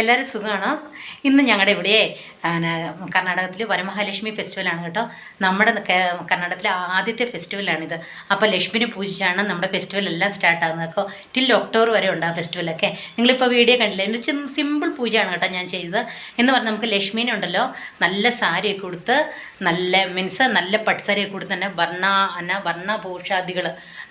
എല്ലാവരും സുഖമാണോ? ഇന്ന് ഞങ്ങളുടെ ഇവിടെ കർണാടകത്തിൽ വരമഹാലക്ഷ്മി ഫെസ്റ്റിവലാണ് കേട്ടോ. നമ്മുടെ കർണാടകത്തിലെ ആദ്യത്തെ ഫെസ്റ്റിവലാണിത് അപ്പോൾ ലക്ഷ്മിനെ പൂജിച്ചാണ് നമ്മുടെ ഫെസ്റ്റിവൽ എല്ലാം സ്റ്റാർട്ടാകുന്നത് അപ്പോൾ ടിൽ ഒക്ടോബർ വരെ ഉണ്ട് ആ ഫെസ്റ്റിവലൊക്കെ നിങ്ങളിപ്പോൾ വീഡിയോ കണ്ടില്ലേ? എന്റെ സിമ്പിൾ പൂജയാണ് കേട്ടോ ഞാൻ ചെയ്തത്. എന്ന് പറഞ്ഞാൽ നമുക്ക് ലക്ഷ്മീനെ ഉണ്ടല്ലോ നല്ല സാരിയൊക്കെ കൊടുത്ത് നല്ല മീൻസ് നല്ല പട്ടുസാരിയൊക്കെ കൊടുത്ത് തന്നെ വർണ എന്നാ വർണഭൂഷാദികൾ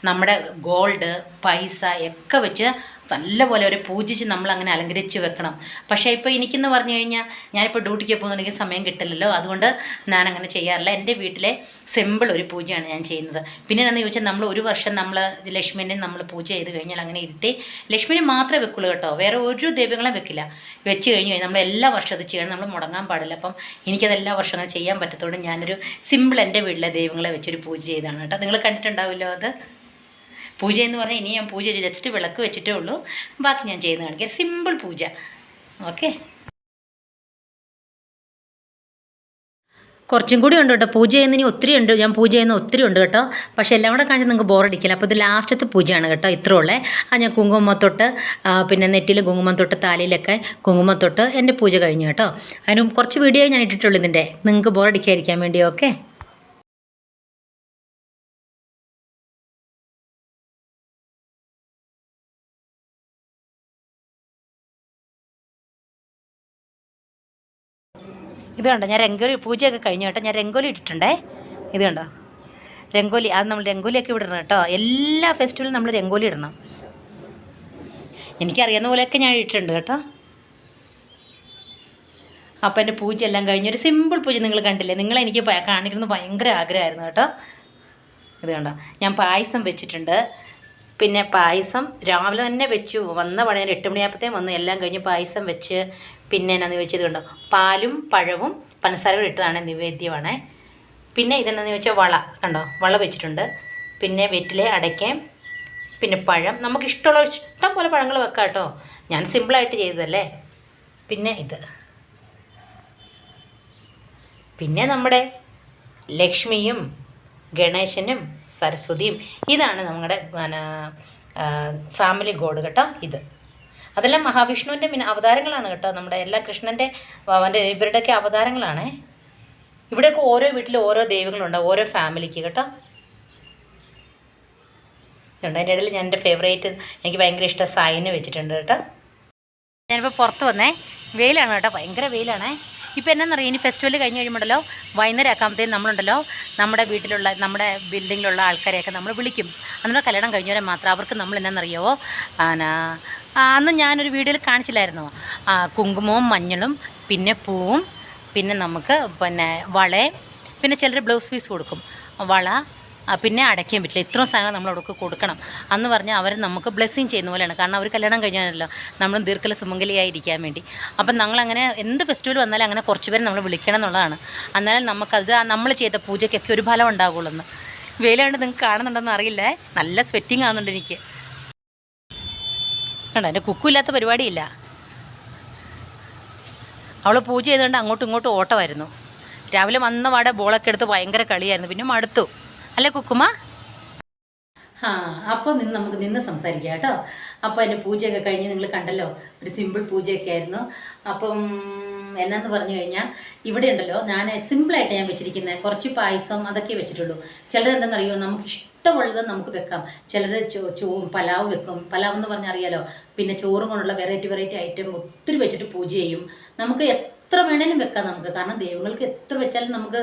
നമ്മുടെ ഗോൾഡ് പൈസ ഒക്കെ വെച്ച് നല്ലപോലെ അവരെ പൂജിച്ച് നമ്മൾ അങ്ങനെ അലങ്കരിച്ച് വെക്കണം. പക്ഷേ ഇപ്പോൾ എനിക്കെന്ന് പറഞ്ഞു കഴിഞ്ഞാൽ ഞാനിപ്പോൾ ഡ്യൂട്ടിക്ക് പോകുന്നുണ്ടെങ്കിൽ സമയം കിട്ടില്ലല്ലോ. അതുകൊണ്ട് ഞാൻ അങ്ങനെ ചെയ്യാറില്ല. എന്റെ വീട്ടിലെ സിമ്പിൾ ഒരു പൂജയാണ് ഞാൻ ചെയ്യുന്നത്. പിന്നെ എന്താണെന്ന് ചോദിച്ചാൽ നമ്മൾ ഒരു വർഷം നമ്മൾ ലക്ഷ്മിനെ നമ്മൾ പൂജ ചെയ്ത് കഴിഞ്ഞാൽ അങ്ങനെ ഇരുത്തി ലക്ഷ്മിനെ മാത്രമേ വെക്കുള്ളൂ കേട്ടോ. വേറെ ഒരു ദൈവങ്ങളെ വെക്കില്ല. വെച്ച് കഴിഞ്ഞ് കഴിഞ്ഞാൽ നമ്മൾ എല്ലാ വർഷവും അത് ചെയ്യണം. നമ്മൾ മുടങ്ങാൻ പാടില്ല. അപ്പം എനിക്കത് എല്ലാ വർഷവും അങ്ങനെ ചെയ്യാൻ പറ്റത്തുകൊണ്ട് ഞാനൊരു സിമ്പിൾ എന്റെ വീട്ടിലെ ദൈവങ്ങളെ വെച്ചൊരു പൂജ ചെയ്താണ് കേട്ടോ. നിങ്ങൾ കണ്ടിട്ടുണ്ടാവില്ലോ അത്? പൂജ എന്ന് പറഞ്ഞാൽ ഇനി ഞാൻ പൂജ ജസ്റ്റ് വിളക്ക് വെച്ചിട്ടേ ഉള്ളൂ. ബാക്കി ഞാൻ ചെയ്യുന്ന കാണിക്കാം. സിമ്പിൾ പൂജ. ഓക്കെ കുറച്ചും കൂടി ഉണ്ട് കേട്ടോ. പൂജ ചെയ്യുന്ന ഇനി ഒത്തിരി ഉണ്ട്. ഞാൻ പൂജ ചെയ്യുന്ന ഒത്തിരി ഉണ്ട് കേട്ടോ. പക്ഷേ എല്ലാം കൂടെ കാണിച്ച് നിങ്ങൾക്ക് ബോറടിക്കില്ല അപ്പോൾ ഇത് ലാസ്റ്റത്തെ പൂജയാണ് കേട്ടോ. ഇത്ര ഉള്ളേ. ആ ഞാൻ കുങ്കുമത്തൊട്ട് പിന്നെ നെറ്റിൽ കുങ്കുമം തൊട്ട് താലിയിലൊക്കെ കുങ്കുമത്തൊട്ട് എന്റെ പൂജ കഴിഞ്ഞു കേട്ടോ. അതിന് കുറച്ച് വീഡിയോ ഞാൻ ഇട്ടിട്ടുള്ളൂ ഇതിന്റെ. നിങ്ങൾക്ക് ബോറടിക്കാതിരിക്കാൻ വേണ്ടി ഓക്കെ ഇത് കണ്ടോ? ഞാൻ രംഗോലി പൂജയൊക്കെ കഴിഞ്ഞു കേട്ടോ. ഞാൻ രംഗോലി ഇട്ടിട്ടുണ്ടേ. ഇത് കണ്ടോ? രംഗോലി അത് നമ്മൾ രംഗോലിയൊക്കെ ഇവിടെ ഇടണം കേട്ടോ. എല്ലാ ഫെസ്റ്റിവലും നമ്മൾ രംഗോലി ഇടണം. എനിക്കറിയാവുന്ന പോലെയൊക്കെ ഞാൻ ഇട്ടിട്ടുണ്ട് കേട്ടോ. അപ്പം എന്റെ പൂജ എല്ലാം കഴിഞ്ഞ് ഒരു സിമ്പിൾ പൂജ നിങ്ങൾ കണ്ടില്ലേ? നിങ്ങൾ എനിക്ക് കാണിക്കുന്നത് ഭയങ്കര ആഗ്രഹമായിരുന്നു കേട്ടോ. ഇത് കണ്ടോ? ഞാൻ പായസം വെച്ചിട്ടുണ്ട്. പിന്നെ പായസം രാവിലെ തന്നെ വെച്ചു. വന്ന പടയാൻ എട്ട് മണിയായപ്പോഴത്തേക്കും വന്നു. എല്ലാം കഴിഞ്ഞ് പായസം വെച്ച് പിന്നെ എന്നാന്ന് വെച്ചത് കണ്ടോ? പാലും പഴവും കൂടി ഇട്ടതാണ് നിവേദ്യമാണ്. പിന്നെ ഇതെന്നാന്ന് വെച്ചാൽ വള കണ്ടോ? വള വെച്ചിട്ടുണ്ട്. പിന്നെ വെറ്റിലെ അടയ്ക്കയും പിന്നെ പഴം. നമുക്ക് ഇഷ്ടമുള്ള ഇഷ്ടം പോലെ പഴങ്ങൾ വെക്കാം കേട്ടോ. ഞാൻ സിമ്പിളായിട്ട് ചെയ്തതല്ലേ? പിന്നെ ഇത്. പിന്നെ നമ്മുടെ ലക്ഷ്മിയും ഗണേശനും സരസ്വതിയും. ഇതാണ് നമ്മുടെ ഫാമിലി ഗോഡ് കേട്ടോ ഇത്. അതെല്ലാം മഹാവിഷ്ണുവിന്റെ പിന്നെ അവതാരങ്ങളാണ് കേട്ടോ. നമ്മുടെ എല്ലാ കൃഷ്ണന്റെ അവന്റെ ഇവരുടെയൊക്കെ അവതാരങ്ങളാണേ. ഇവിടെയൊക്കെ ഓരോ വീട്ടിലും ഓരോ ദൈവങ്ങളുണ്ടാവും ഓരോ ഫാമിലിക്ക് കേട്ടോ. ഇതുണ്ട്. അതിന്റെ ഇടയിൽ ഞാൻ എന്റെ ഫേവറേറ്റ് എനിക്ക് ഭയങ്കര ഇഷ്ടം സായിന് വെച്ചിട്ടുണ്ട് കേട്ടോ. ഞാനിപ്പോൾ പുറത്ത് വന്നേ. വെയിലാണ് കേട്ടോ. ഭയങ്കര വെയിലാണേ. ഇപ്പോൾ എന്നാണെന്നറിയാം ഇനി ഫെസ്റ്റിവൽ കഴിഞ്ഞ് കഴിയുമ്പോഴല്ലോ വൈകുന്നേരം ആക്കാകുമ്പോഴത്തേക്കും നമ്മളുണ്ടല്ലോ നമ്മുടെ വീട്ടിലുള്ള നമ്മുടെ ബിൽഡിങ്ങിലുള്ള ആൾക്കാരെയൊക്കെ നമ്മൾ വിളിക്കും. അന്നേരം കല്യാണം കഴിഞ്ഞവരെ മാത്രം. അവർക്ക് നമ്മൾ എന്നാണെന്നറിയാവോ ആനാ അന്ന് ഞാനൊരു വീഡിയോയിൽ കാണിച്ചില്ലായിരുന്നോ? കുങ്കുമവും മഞ്ഞളും പിന്നെ പൂവും പിന്നെ നമുക്ക് പിന്നെ വളയും പിന്നെ ചിലർ ബ്ലൗസ് പീസ് കൊടുക്കും. വള പിന്നെ അടയ്ക്കാൻ പറ്റില്ല. ഇത്രയും സാധനങ്ങൾ നമ്മൾ അവർക്ക് കൊടുക്കണം. അന്ന് പറഞ്ഞാൽ അവർ നമുക്ക് ബ്ലെസ്സിങ് ചെയ്യുന്ന പോലെയാണ്. കാരണം അവർ കല്യാണം കഴിഞ്ഞാലല്ലോ നമ്മൾ ദീർഘല സുമംഗലിയായിരിക്കാൻ വേണ്ടി. അപ്പം നമ്മളങ്ങനെ എന്ത് ഫെസ്റ്റിവൽ വന്നാലും അങ്ങനെ കുറച്ച് പേരെ നമ്മൾ വിളിക്കണം എന്നുള്ളതാണ്. എന്നാലും നമുക്കത് നമ്മൾ ചെയ്ത പൂജയ്ക്കൊക്കെ ഒരു ഫലം ഉണ്ടാകുള്ളൂ എന്ന് വെയിലാണ്ട് നിങ്ങൾക്ക് കാണുന്നുണ്ടെന്ന് അറിയില്ലേ? നല്ല സ്വെറ്റിംഗ് ആകുന്നുണ്ട് എനിക്ക്. കണ്ടോ എന്റെ കുക്കുമില്ലാത്ത പരിപാടിയില്ല. അവൾ പൂജ ചെയ്തുകൊണ്ട് അങ്ങോട്ടും ഇങ്ങോട്ടും ഓട്ടമായിരുന്നു. രാവിലെ വന്ന വാടെ ബോളൊക്കെ എടുത്ത് ഭയങ്കര കളിയായിരുന്നു. പിന്നെ മടുത്തു. അല്ലേ കുക്കുമ? ആ അപ്പോൾ നിന്ന് നമുക്ക് നിന്ന് സംസാരിക്കാം കേട്ടോ. അപ്പോൾ എന്റെ പൂജയൊക്കെ കഴിഞ്ഞ് നിങ്ങൾ കണ്ടല്ലോ ഒരു സിമ്പിൾ പൂജയൊക്കെ ആയിരുന്നു. അപ്പം എന്നാന്ന് പറഞ്ഞു കഴിഞ്ഞാൽ ഇവിടെ ഉണ്ടല്ലോ ഞാൻ സിമ്പിളായിട്ട് ഞാൻ വെച്ചിരിക്കുന്നത് കുറച്ച് പായസം അതൊക്കെ വെച്ചിട്ടുള്ളൂ. ചിലർ എന്താണെന്നറിയോ നമുക്ക് ഇഷ്ടമുള്ളത് നമുക്ക് വെക്കാം. ചിലർ ചോ പലാവ് വെക്കും. പലാവ് എന്ന് പറഞ്ഞാൽ അറിയാലോ. പിന്നെ ചോറും കൊണ്ടുള്ള വെറൈറ്റി വെറൈറ്റി ഐറ്റം ഒത്തിരി വെച്ചിട്ട് പൂജ ചെയ്യും. നമുക്ക് എത്ര വേണേലും വെക്കാം നമുക്ക്. കാരണം ദൈവങ്ങൾക്ക് എത്ര വെച്ചാലും നമുക്ക്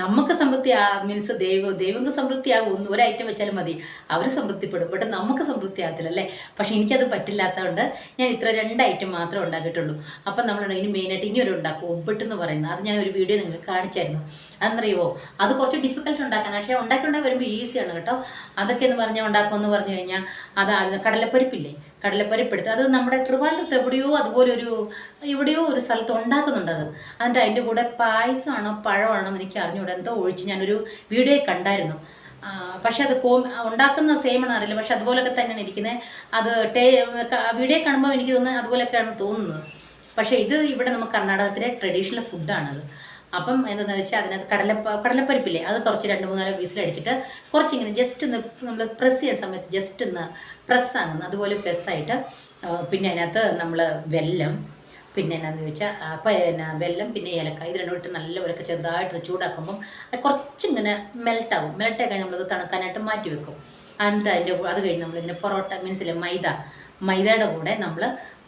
നമുക്ക് സമൃദ്ധി മീൻസ് ദൈവ ദൈവങ്ങൾക്ക് സമൃദ്ധിയാകും ഒന്ന് ഒരു ഐറ്റം വെച്ചാലും മതി. അവർ സമൃദ്ധിപ്പെടും ബട്ട് നമുക്ക് സമൃദ്ധി ആകത്തില്ല അല്ലേ? പക്ഷേ എനിക്കത് പറ്റില്ലാത്തതുകൊണ്ട് ഞാൻ ഇത്ര രണ്ട് ഐറ്റം മാത്രമേ ഉണ്ടാക്കിയിട്ടുള്ളൂ. അപ്പം നമ്മൾ ഇനി മെയിനായിട്ട് ഇനി ഒരു ഉണ്ടാക്കും. ഒബിട്ട് എന്ന് പറയുന്നത്. അത് ഞാൻ ഒരു വീഡിയോ നിങ്ങൾക്ക് കാണിച്ചായിരുന്നു. അതെന്നറിയുമോ അത് കുറച്ച് ഡിഫിക്കൽട്ട് ഉണ്ടാക്കാൻ. പക്ഷേ ഉണ്ടാക്കി ഉണ്ടാക്കി വരുമ്പോൾ ഈസിയാണ് കേട്ടോ. അതൊക്കെ എന്ന് പറഞ്ഞാൽ ഉണ്ടാക്കുമെന്ന് പറഞ്ഞു കഴിഞ്ഞാൽ അത് കടലപ്പരിപ്പില്ലേ? കടലപ്പരിപ്പ് എടുത്ത് അത് നമ്മുടെ ട്രിവാൻഡ്രത്ത് എവിടെയോ അതുപോലെ ഒരു എവിടെയോ ഒരു സ്ഥലത്ത് ഉണ്ടാക്കുന്നുണ്ട് അത്. അതിന്റെ അതിന്റെ കൂടെ പായസമാണോ പഴമാണോ എന്ന് എനിക്ക് അറിഞ്ഞുകൂടെ എന്തോ ഒഴിച്ച് ഞാനൊരു വീഡിയോ കണ്ടായിരുന്നു. പക്ഷെ അത് കോ ഉണ്ടാക്കുന്ന സെയിം ആണ് അറിയില്ല. പക്ഷെ അതുപോലൊക്കെ തന്നെയാണ് ഇരിക്കുന്നത് അത് ടേ വീഡിയോ കാണുമ്പോൾ എനിക്ക് തോന്നുന്നത് അതുപോലൊക്കെയാണ് തോന്നുന്നത് പക്ഷേ ഇത് ഇവിടെ നമുക്ക് കർണാടകത്തിലെ ട്രഡീഷണൽ ഫുഡാണത് അപ്പം എന്താണെന്ന് വെച്ചാൽ അതിനകത്ത് കടല കടലപ്പരിപ്പില്ലേ? അത് കുറച്ച് രണ്ട് മൂന്നാൽ വിസിലടിച്ചിട്ട് കുറച്ചിങ്ങനെ ജസ്റ്റ് ഒന്ന് നമ്മൾ പ്രസ് ചെയ്യുന്ന സമയത്ത് ജസ്റ്റ് ഒന്ന് പ്രസ് ആകുന്നു അതുപോലെ പ്രസ്സായിട്ട് പിന്നെ അതിനകത്ത് നമ്മൾ വെല്ലം പിന്നെ എന്നാന്ന് വെച്ചാൽ പിന്നെ വെല്ലം പിന്നെ ഏലക്ക. ഇത് രണ്ടും ഇട്ട് നല്ലപോലൊക്കെ ചെറുതായിട്ട് ചൂടാക്കുമ്പം അത് കുറച്ചിങ്ങനെ മെൽട്ടാകും മെൽട്ടായി കഴിഞ്ഞാൽ നമ്മളത് തണുക്കാനായിട്ട് മാറ്റി വെക്കും. എന്നിട്ട് അതിന്റെ അത് കഴിഞ്ഞ് നമ്മളിങ്ങനെ പൊറോട്ട മീൻസിലെ മൈദ മൈദയുടെ കൂടെ നമ്മൾ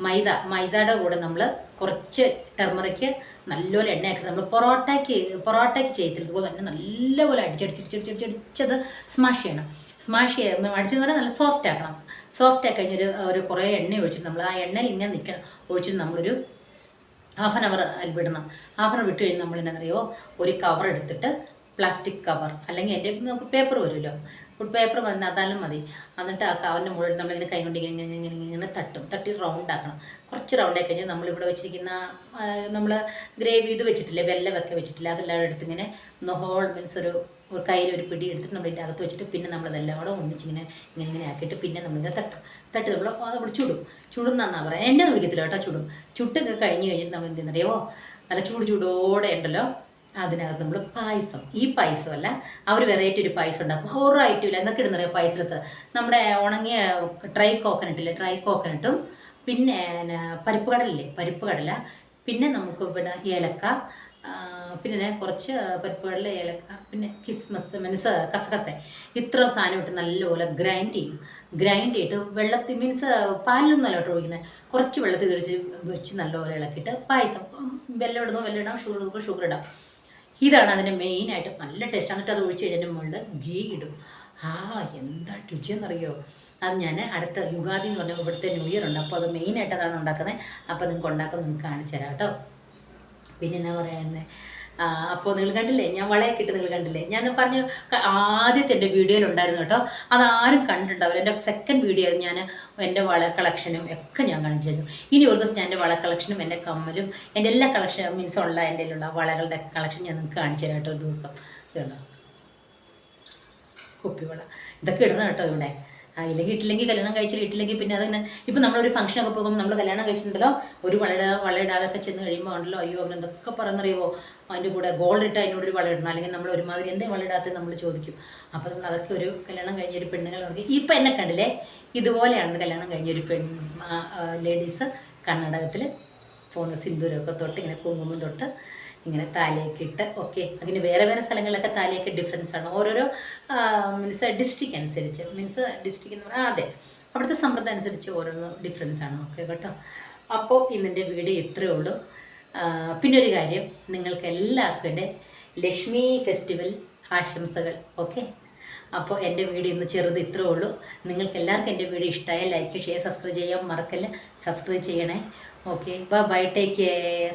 മൈദ മൈദയുടെ കൂടെ നമ്മൾ കുറച്ച് ടെർമറിക്ക് നല്ലപോലെ എണ്ണയാക്കി നമ്മൾ പൊറോട്ടയ്ക്ക് പൊറോട്ടയ്ക്ക് ചെയ്യത്തില്ല. ഇതുപോലെ തന്നെ നല്ലപോലെ അടിച്ചടിച്ചടിച്ചടിച്ചടിച്ചത് സ്മാഷ് ചെയ്യണം. സ്മാഷ് ചെയ്ത് അടിച്ചെന്ന് പറഞ്ഞാൽ നല്ല സോഫ്റ്റ് ആക്കണം. സോഫ്റ്റ് ആക്കി കഴിഞ്ഞൊരു ഒരു കുറേ എണ്ണ ഒഴിച്ചിട്ട് നമ്മൾ ആ എണ്ണയിൽ ഇങ്ങനെ നിൽക്കണം ഒഴിച്ചിട്ട് നമ്മളൊരു ഹാഫ് ആൻ അവർ അതിൽ വിടണം ഹാഫ് ആൻ അവർ വിട്ട് കഴിഞ്ഞ് നമ്മൾ എന്നറിയോ ഒരു കവർ എടുത്തിട്ട് പ്ലാസ്റ്റിക് കവർ അല്ലെങ്കിൽ എന്റെ നമുക്ക് പേപ്പർ വരുമല്ലോ. ഫുഡ് പേപ്പർ വന്ന് അതാലും മതി. എന്നിട്ട് ആ കവറിന്റെ മുകളിൽ നമ്മളിങ്ങനെ കൈ കൊണ്ട് ഇങ്ങനെ ഇങ്ങനെ ഇങ്ങനെ ഇങ്ങനെ തട്ടും. തട്ടി റൗണ്ട് ആക്കണം. കുറച്ച് റൗണ്ട് ആയി കഴിഞ്ഞാൽ നമ്മളിവിടെ വെച്ചിരിക്കുന്ന നമ്മൾ ഗ്രേവി ഇത് വെച്ചിട്ടില്ലേ വെല്ലമൊക്കെ വെച്ചിട്ടില്ല അതെല്ലാം എടുത്ത് ഇങ്ങനെ ഒന്ന് ഹോൾ മീൻസ് ഒരു ഒരു കയ്യിൽ ഒരു പിടി എടുത്തിട്ട് നമ്മൾ ഇതിന്റെ അകത്ത് വെച്ചിട്ട് പിന്നെ നമ്മളതെല്ലാം കൂടെ ഒന്നിച്ചിങ്ങനെ ഇങ്ങനെ ഇങ്ങനെ ആക്കിയിട്ട് പിന്നെ നമ്മളിങ്ങനെ തട്ടും. തട്ടി നമ്മൾ അതവിടെ ചുടും. ചുടുന്നാന്നാ പറയാം എണ്ണ വിളിക്കത്തില്ല കേട്ടോ ചുടും. ചുട്ടൊക്കെ കഴിഞ്ഞ് കഴിഞ്ഞിട്ട് നമ്മൾ എന്ത് ചെയ്യുന്നറിയോ നല്ല ചൂട് ചൂടോടെ ഉണ്ടല്ലോ. അതിനകത്ത് നമ്മൾ പായസം. ഈ പായസമല്ല അവർ വെറൈറ്റി ഒരു പായസം ഉണ്ടാക്കും. ഒരു ഐറ്റം ഇല്ല എന്നൊക്കെ ഇടുന്ന പായസത്ത് നമ്മുടെ ഉണങ്ങിയ ഡ്രൈ കോക്കനട്ട് ഇല്ലേ ഡ്രൈ കോക്കനട്ടും പിന്നെ പരിപ്പ് കടലില്ലേ പരിപ്പ് കടല പിന്നെ നമുക്ക് പിന്നെ ഏലക്ക പിന്നെ കുറച്ച് പരിപ്പ് കടല ഏലക്ക പിന്നെ കിസ്മസ് മീൻസ് കസകസ. ഇത്ര സാധനം ഇട്ട് നല്ലപോലെ ഗ്രൈൻഡ് ചെയ്യും. ഗ്രൈൻഡ് ചെയ്തിട്ട് വെള്ളത്തിൽ മീൻസ് പാലിലൊന്നും അല്ല കേട്ടോ ഒഴിക്കുന്നത്. കുറച്ച് വെള്ളത്തിൽ തെളിച്ച് വെച്ച് നല്ലപോലെ ഇളക്കിയിട്ട് പായസം വെല്ലം ഇടുന്നു വെല്ലം ഇടാം ഷുഗർ ഇടുന്നു ഷുഗർ ഇടാം. ഇതാണ് അതിന്റെ മെയിനായിട്ട് നല്ല ടേസ്റ്റ് എന്നിട്ട് അത് ഒഴിച്ച് കഴിഞ്ഞതിന്റെ മുകളിൽ ഗീ ഇടും. ആ എന്താ രുചിയെന്നറിയോ? അത് ഞാൻ അടുത്ത യുഗാദി എന്ന് പറഞ്ഞാൽ ഇവിടുത്തെ ന്യൂ ഇയർ ഉണ്ട്. അപ്പോൾ അത് മെയിനായിട്ട് അതാണ് ഉണ്ടാക്കുന്നത്. അപ്പോൾ നിങ്ങൾക്ക് ഉണ്ടാക്കാൻ നിങ്ങൾക്ക് കാണിച്ചു തരാം കേട്ടോ. പിന്നെ എന്നാ പറയുന്നത് അപ്പോൾ നിങ്ങൾ കണ്ടില്ലേ? ഞാൻ വളയൊക്കെ ഇട്ട് നിങ്ങൾ കണ്ടില്ലേ? ഞാൻ പറഞ്ഞ ആദ്യത്തെ എന്റെ വീഡിയോയിൽ ഉണ്ടായിരുന്നു കേട്ടോ ആരും കണ്ടിട്ടുണ്ടാവില്ല. എന്റെ സെക്കൻഡ് വീഡിയോ ഞാൻ എന്റെ വള കളക്ഷനും ഒക്കെ ഞാൻ കാണിച്ചിരുന്നു. ഇനി ഒരു ദിവസം ഞാൻ എന്റെ വള കളക്ഷനും എന്റെ കമ്മലും എന്റെ എല്ലാ കളക്ഷൻ മീൻസ് ഉള്ള എന്റെ ഉള്ള വളകളുടെ കളക്ഷൻ ഞാൻ നിങ്ങൾക്ക് കാണിച്ചു തരാം കേട്ടോ ഒരു ദിവസം. കുപ്പിവള ഇതൊക്കെ ഇടണം കേട്ടോ ഇവിടെ. ഇല്ലെങ്കിൽ ഇട്ടില്ലെങ്കിൽ കല്യാണം കഴിച്ചില്ല ഇട്ടില്ലെങ്കിൽ പിന്നെ അതിന് ഇപ്പം നമ്മളൊരു ഫംഗ്ഷനൊക്കെ പോകുമ്പോൾ നമ്മൾ കല്യാണം കഴിച്ചിട്ടുണ്ടല്ലോ ഒരു വളയിട വളയിടാതൊക്കെ ചെന്ന് കഴിയുമ്പോൾ ഉണ്ടല്ലോ അയ്യോ അവരെന്തൊക്കെ പറയുന്നറിയുമോ അതിന്റെ കൂടെ ഗോൾഡ് ഇട്ട് അതിനോട് ഒരു ഇടണം. അല്ലെങ്കിൽ നമ്മൾ ഒരുമാതിരി എന്തേ വളയിടാത്ത നമ്മൾ ചോദിക്കും. അപ്പോൾ നമ്മൾ അതൊക്കെ ഒരു കല്യാണം കഴിഞ്ഞ ഒരു പെണ്ണുങ്ങളുണ്ട് ഇപ്പം എന്നെ കണ്ടില്ലേ? ഇതുപോലെയാണ് കല്യാണം കഴിഞ്ഞ ഒരു പെൺ ലേഡീസ് കർണാടകത്തിൽ പോകുന്ന സിന്ദൂരമൊക്കെ തൊട്ട് ഇങ്ങനെ കുങ്കുമം തൊട്ട്. ഇങ്ങനെ താലേക്ക് ഇട്ട് ഓക്കെ അങ്ങനെ വേറെ വേറെ സ്ഥലങ്ങളിലൊക്കെ താലേക്ക് ഡിഫറൻസ് ആണ്. ഓരോരോ മീൻസ് ഡിസ്ട്രിക്ട് അനുസരിച്ച്. മീൻസ് ഡിസ്ട്രിക്ട് എന്ന് പറഞ്ഞാൽ അതെ. അവിടുത്തെ സമ്പ്രദായം അനുസരിച്ച് ഓരോന്ന് ഡിഫറൻസ് ആണ്. ഓക്കെ കേട്ടോ. അപ്പോൾ ഇന്നെന്റെ വീഡിയോ ഇത്രയേ ഉള്ളൂ. പിന്നെ ഒരു കാര്യം നിങ്ങൾക്ക് എല്ലാവർക്കും എന്റെ ലക്ഷ്മി ഫെസ്റ്റിവൽ ആശംസകൾ. ഓക്കെ അപ്പോൾ എന്റെ വീഡിയോ ഇന്ന് ചെറുത് ഇത്രയേ ഉള്ളൂ. നിങ്ങൾക്ക് എല്ലാവർക്കും എന്റെ വീഡിയോ ഇഷ്ടമായ ലൈക്ക് ഷെയർ സബ്സ്ക്രൈബ് ചെയ്യാൻ മറക്കല്ല? സബ്സ്ക്രൈബ് ചെയ്യണേ. Okay bye take care